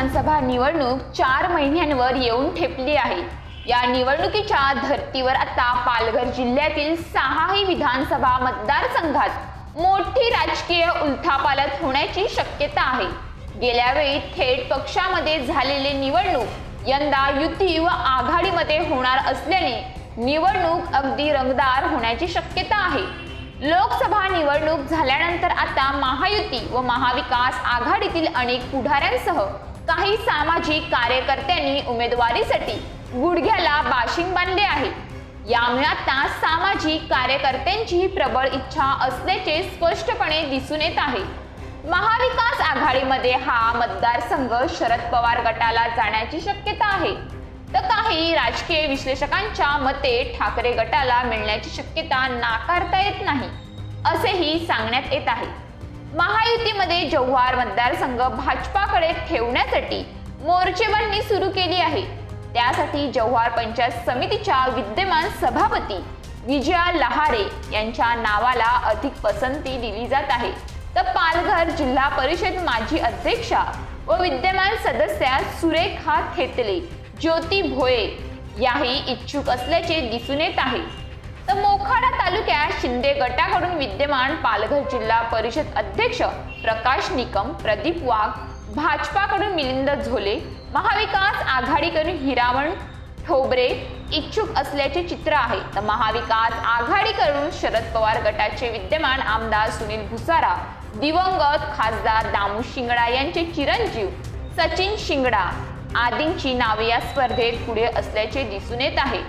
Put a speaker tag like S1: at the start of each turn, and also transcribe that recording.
S1: विधानसभा निवडणूक चार महिन्यांवर येऊन ठेपली आहे. या निवडणुकीच्या धर्तीवर आता पालघर जिल्ह्यातील सहाही विधानसभा मतदारसंघात मोठी राजकीय उलथापालथ होण्याची शक्यता आहे. गेल्या वेळी थेट पक्षामध्ये झालेले निवडणूक यंदा युती व आघाडीमध्ये होणार असल्याने निवडणूक अगदी रंगदार होण्याची शक्यता आहे. लोकसभा निवडणूक झाल्यानंतर आता महायुती व महाविकास आघाडीतील अनेक पुढाऱ्यांसह काही सामाजिक कार्यकर्त्यांनी उमेदवारीसाठी गुडघ्याला बाशिंग बांधले आहे. यामुळे आता सामाजिक कार्यकर्त्यांची प्रबळ इच्छा असल्याचे स्पष्टपणे दिसून येत आहे. महाविकास आघाडीमध्ये हा मतदारसंघ शरद पवार गटाला जाण्याची शक्यता आहे. तर काही राजकीय विश्लेषकांच्या मते ठाकरे गटाला मिळण्याची शक्यता नाकारता येत नाही असेही सांगण्यात येत आहे. महायुतीमध्ये जव्हार मतदारसंघ भाजपाकडे ठेवण्यासाठी मोर्चेबांनी सुरू केली आहे. त्यासाठी जव्हार पंचायत समितीच्या विद्यमान सभापती विजया लहारे यांच्या नावाला अधिक पसंती दिली जात आहे. तर पालघर जिल्हा परिषद माजी अध्यक्षा व विद्यमान सदस्या सुरेखा थेतले ज्योती भोये याही इच्छुक असल्याचे दिसून येत आहे. तालुक्यात शिंदे गटाकडून विद्यमान पालघर जिल्हा परिषद अध्यक्ष प्रकाश निकम प्रदीप वाघ भाजपाकडून मिलिंद झोले महाविकास आघाडीकडून हिरावण ठोबरे इच्छुक असल्याचे चित्र आहे. तर महाविकास आघाडीकडून शरद पवार गटाचे विद्यमान आमदार सुनील भुसारा दिवंगत खासदार दामू शिंगडा यांचे चिरंजीव सचिन शिंगडा आदींची नावे या स्पर्धेत पुढे असल्याचे दिसून येत आहे.